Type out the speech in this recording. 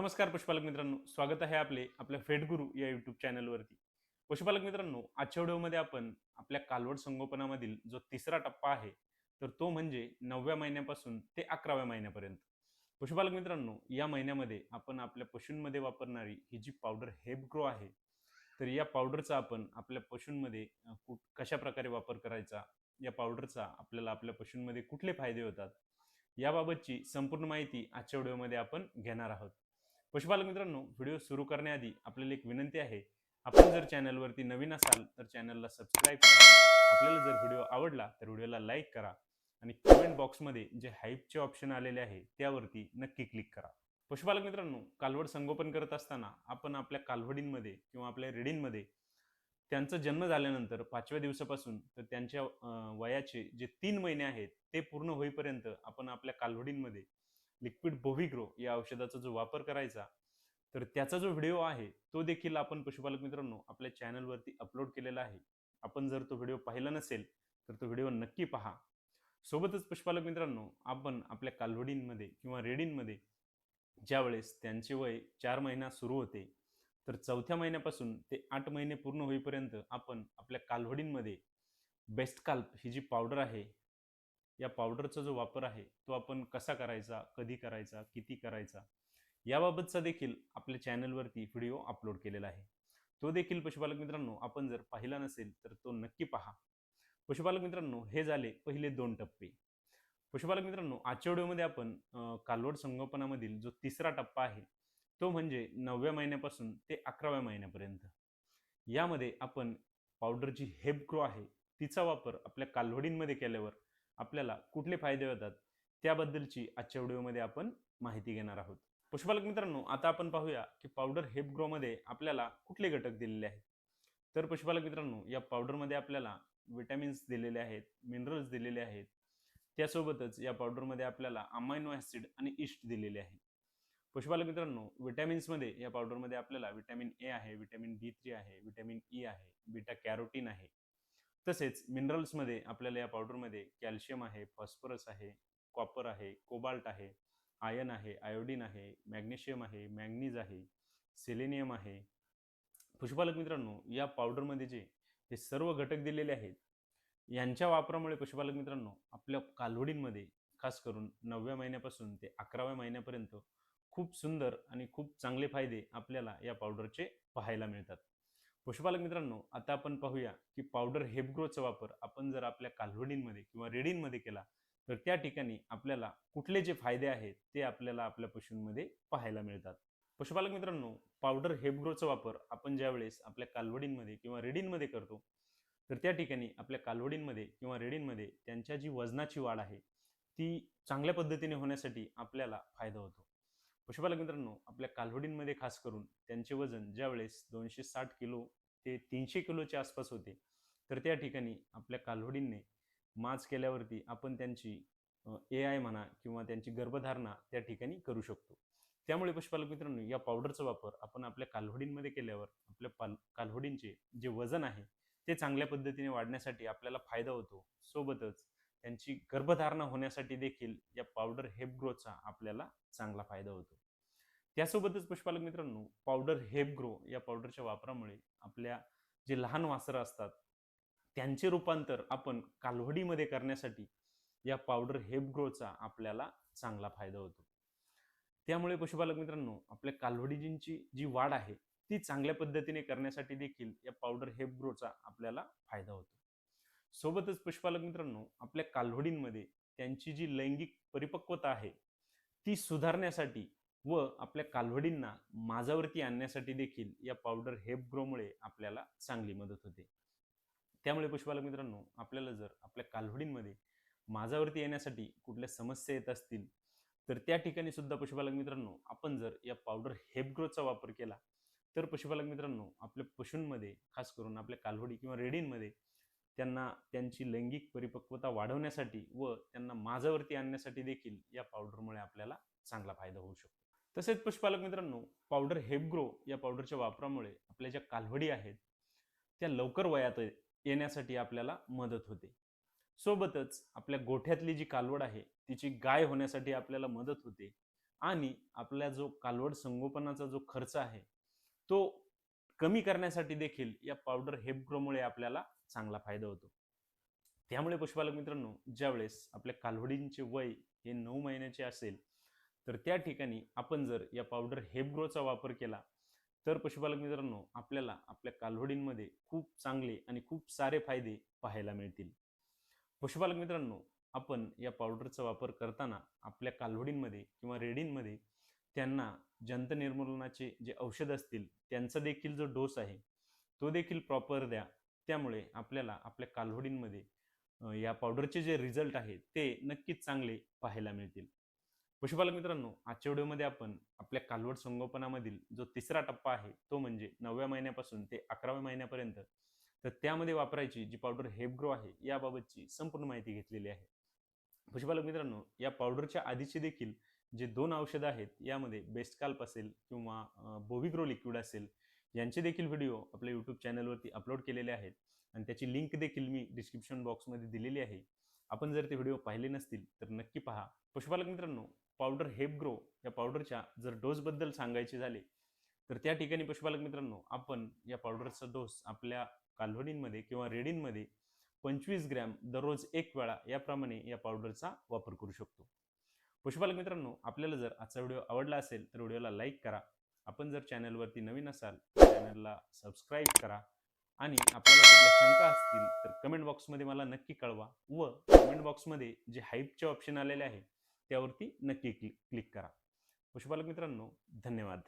नमस्कार पशुपालक मित्रांनो स्वागत आहे आपले आपल्या फेडगुरू या युट्यूब चॅनलवरती पशुपालक मित्रांनो आजच्या व्हिडिओमध्ये आपण आपल्या कालवड संगोपनामधील जो तिसरा टप्पा आहे तर तो म्हणजे नवव्या महिन्यापासून ते अकराव्या महिन्यापर्यंत. पशुपालक मित्रांनो या महिन्यामध्ये आपण आपल्या पशूंमध्ये वापरणारी ही जी पावडर हेप ग्रो आहे तर या पावडरचा आपण आपल्या पशूंमध्ये कुठ कशा प्रकारे वापर करायचा या पावडरचा आपल्याला आपल्या पशूंमध्ये कुठले फायदे होतात याबाबतची संपूर्ण माहिती आजच्या व्हिडिओमध्ये आपण घेणार आहोत. पशुपालक मित्रांनो व्हिडिओ सुरू करण्याआधी आपल्याला एक विनंती आहे. आपण जर चॅनलवरती नवीन असाल तर चॅनलला सबस्क्राईब करा. आपल्याला जर व्हिडिओ आवडला तर व्हिडिओला लाईक करा आणि कमेंट बॉक्समध्ये जे हाईपचे ऑप्शन आलेले आहे त्यावरती नक्की क्लिक करा. पशुपालक मित्रांनो कालवड संगोपन करत असताना आपण आपल्या कालवडींमध्ये किंवा आपल्या रेडींमध्ये त्यांचा जन्म झाल्यानंतर पाचव्या दिवसापासून तर त्यांच्या वयाचे जे तीन महिने आहेत ते पूर्ण होईपर्यंत आपण आपल्या कालवडींमध्ये लिक्विड बोव्हिग्रो या औषधाचा जो वापर करायचा तर त्याचा जो व्हिडिओ आहे तो देखील आपण पशुपालक मित्रांनो आपल्या चॅनलवरती अपलोड केलेला आहे. आपण जर तो व्हिडिओ पाहिला नसेल तर तो व्हिडिओ नक्की पहा. सोबतच पशुपालक मित्रांनो आपण आपल्या कालवडींमध्ये किंवा रेडींमध्ये ज्यावेळेस त्यांचे वय चार महिना सुरू होते तर चौथ्या महिन्यापासून ते आठ महिने पूर्ण होईपर्यंत आपण आपल्या कालवडींमध्ये बेस्ट काल्प ही जी पावडर आहे या पावडरचा जो वापर आहे तो आपण कसा करायचा कधी करायचा किती करायचा याबाबतचा देखील आपल्या चॅनलवरती व्हिडिओ अपलोड केलेला आहे. तो देखील पशुपालक मित्रांनो आपण जर पाहिला नसेल तर तो नक्की पहा. पशुपालक मित्रांनो हे झाले पहिले दोन टप्पे. पशुपालक मित्रांनो आजच्या व्हिडिओमध्ये आपण कालवड संगोपनामधील जो तिसरा टप्पा आहे तो म्हणजे नवव्या महिन्यापासून ते अकराव्या महिन्यापर्यंत. यामध्ये आपण पावडरची हेप हेपग्रो आहे तिचा वापर आपल्या कालवडींमध्ये केल्यावर आपल्याला कुठले फायदे होतात त्याबद्दलची आजच्या व्हिडिओमध्ये आपण माहिती घेणार आहोत. पशुपालक मित्रांनो आता आपण पाहूया की पावडर हेप ग्रोमध्ये आपल्याला कुठले घटक दिलेले आहेत. तर पशुपालक मित्रांनो या पावडरमध्ये आपल्याला विटॅमिन्स दिलेले आहेत मिनरल्स दिलेले आहेत. त्यासोबतच या पावडरमध्ये आपल्याला अमायनो ॲसिड आणि इस्ट दिलेले आहे. पशुपालक मित्रांनो विटॅमिन्समध्ये या पावडरमध्ये आपल्याला विटॅमिन ए आहे विटॅमिन बी थ्री आहे विटॅमिन ई आहे बीटा कॅरोटीन आहे तसेच मिनरल्समध्ये आपल्याला या पावडरमध्ये कॅल्शियम आहे फॉस्फरस आहे कॉपर आहे कोबाल्ट आहे आयन आहे आयोडीन आहे मॅग्नेशियम आहे मॅग्नीज आहे सेलेनियम आहे. पशुपालक मित्रांनो या पावडरमध्ये जे हे सर्व घटक दिलेले आहेत यांच्या वापरामुळे पशुपालक मित्रांनो आपल्या कालवडींमध्ये खास करून नवव्या महिन्यापासून ते अकराव्या महिन्यापर्यंत खूप सुंदर आणि खूप चांगले फायदे आपल्याला या पावडरचे पाहायला मिळतात. पशुपालक मित्रांनो आता आपण पाहूया की पावडर हेपग्रोचा वापर आपण जर आपल्या कालवडींमध्ये किंवा रेडींमध्ये केला तर त्या ठिकाणी आपल्याला कुठले जे फायदे आहेत ते आपल्याला आपल्या पशूंमध्ये पाहायला मिळतात. पशुपालक मित्रांनो पावडर हेपग्रोचा वापर आपण ज्यावेळेस आपल्या कालवडींमध्ये किंवा रेडींमध्ये करतो तर त्या ठिकाणी आपल्या कालवडींमध्ये किंवा रेडींमध्ये त्यांच्या जी वजनाची वाढ आहे ती चांगल्या पद्धतीने होण्यासाठी आपल्याला फायदा होतो. पशुपालक मित्रांनो आपल्या कालवडींमध्ये खास करून त्यांचे वजन ज्यावेळेस दोनशे साठ किलो ते तीनशे किलोच्या आसपास होते तर त्या ठिकाणी आपल्या कालवडींनी माज केल्यावरती आपण त्यांची ए आय म्हणा किंवा त्यांची गर्भधारणा त्या ठिकाणी करू शकतो. त्यामुळे पशुपालक मित्रांनो या पावडरचा वापर आपण आपल्या कालवडींमध्ये केल्यावर आपल्या पाल कालवडींचे जे वजन आहे ते चांगल्या पद्धतीने वाढण्यासाठी आपल्याला फायदा होतो. सोबतच त्यांची गर्भधारणा होण्यासाठी देखील या पावडर हेप ग्रोथचा आपल्याला चांगला फायदा होतो. त्यासोबतच पशुपालक मित्रांनो पावडर हेप ग्रो या पावडरच्या वापरामुळे आपल्या जे लहान वासरं असतात त्यांचे रूपांतर आपण कालवडीमध्ये करण्यासाठी या पावडर हेप ग्रोचा आपल्याला चांगला फायदा होतो. त्यामुळे पशुपालक मित्रांनो आपल्या कालवडीजींची जी वाढ आहे ती चांगल्या पद्धतीने करण्यासाठी देखील या पावडर हेप ग्रोचा आपल्याला फायदा होतो. सोबतच पशुपालक मित्रांनो आपल्या कालवडींमध्ये त्यांची जी लैंगिक परिपक्वता आहे ती सुधारण्यासाठी व आपल्या कालवडींना माझावरती आणण्यासाठी देखील या पावडर हेपग्रोमुळे आपल्याला चांगली मदत होते. त्यामुळे पशुपालक मित्रांनो आपल्याला जर आपल्या कालवडींमध्ये माझावरती येण्यासाठी कुठल्या समस्या येत असतील तर त्या ठिकाणी सुद्धा पशुपालक मित्रांनो आपण जर या पावडर हेपग्रोचा वापर केला तर पशुपालक मित्रांनो आपल्या पशूंमध्ये खास करून आपल्या कालवडी किंवा रेडींमध्ये त्यांना त्यांची लैंगिक परिपक्वता वाढवण्यासाठी व त्यांना माझावरती आणण्यासाठी देखील या पावडरमुळे आपल्याला चांगला फायदा होऊ शकतो. तसेच पशुपालक मित्रांनो पावडर हेपग्रो या पावडरच्या वापरामुळे आपल्या ज्या कालवडी आहेत त्या लवकर वयात येण्यासाठी आपल्याला मदत होते. सोबतच आपल्या गोठ्यातली जी कालवड आहे तिची गाय होण्यासाठी आपल्याला मदत होते आणि आपला जो कालवड संगोपनाचा जो खर्च आहे तो कमी करण्यासाठी देखील या पावडर हेपग्रोमुळे आपल्याला चांगला फायदा होतो. त्यामुळे पशुपालक मित्रांनो ज्यावेळेस आपल्या कालवडींचे वय हे नऊ महिन्याचे असेल तर त्या ठिकाणी आपण जर या पावडर हेपग्रोचा वापर केला तर पशुपालक मित्रांनो आपल्याला आपल्या कालवडींमध्ये खूप चांगले आणि खूप सारे फायदे पाहायला मिळतील. पशुपालक मित्रांनो आपण या पावडरचा वापर करताना आपल्या कालवडींमध्ये किंवा रेडींमध्ये त्यांना जंत निर्मूलनाचे जे औषध असतील त्यांचा देखील जो डोस आहे तो देखील प्रॉपर द्या. त्यामुळे आपल्याला आपल्या कालवडींमध्ये या पावडरचे जे रिझल्ट आहेत ते नक्कीच चांगले पाहायला मिळतील. पशुपालक मित्रांनो आजच्या व्हिडिओमध्ये आपण आपल्या कालवड संगोपनामधील जो तिसरा टप्पा आहे तो म्हणजे नवव्या महिन्यापासून ते अकराव्या महिन्यापर्यंत तर त्यामध्ये वापरायची जी पावडर हेपग्रो आहे याबाबतची संपूर्ण माहिती घेतलेली आहे. पशुपालक मित्रांनो या पावडरच्या आधीचे देखील जे दोन औषधं आहेत यामध्ये बेस्टकाल्प असेल किंवा बोविग्रो लिक्विड असेल यांचे देखील व्हिडिओ आपल्या यूट्यूब चॅनलवरती अपलोड केलेले आहेत आणि त्याची लिंक देखील मी डिस्क्रिप्शन बॉक्समध्ये दिलेली आहे. आपण जर ते व्हिडिओ पाहिले नसतील तर नक्की पहा. पशुपालक मित्रांनो पावडर हेपग्रो या पावडरच्या जर डोसबद्दल सांगायचे झाले तर त्या ठिकाणी पशुपालक मित्रांनो आपण या पावडरचा डोस आपल्या कालवडींमध्ये किंवा रेडींमध्ये पंचवीस ग्रॅम दररोज एक वेळा याप्रमाणे या पावडरचा वापर करू शकतो. पशुपालक मित्रांनो आपल्याला जर आजचा व्हिडिओ आवडला असेल तर व्हिडिओला लाईक करा. आपण जर चॅनलवरती नवीन असाल तर चॅनलला सबस्क्राईब करा आणि आपल्याला कुठल्या शंका असतील तर कमेंट बॉक्समध्ये मला नक्की कळवा व कमेंट बॉक्समध्ये जे हाईपचे ऑप्शन आलेले आहे त्यावरती नक्की क्लिक क्लिक करा. पशुपालक मित्रांनो धन्यवाद.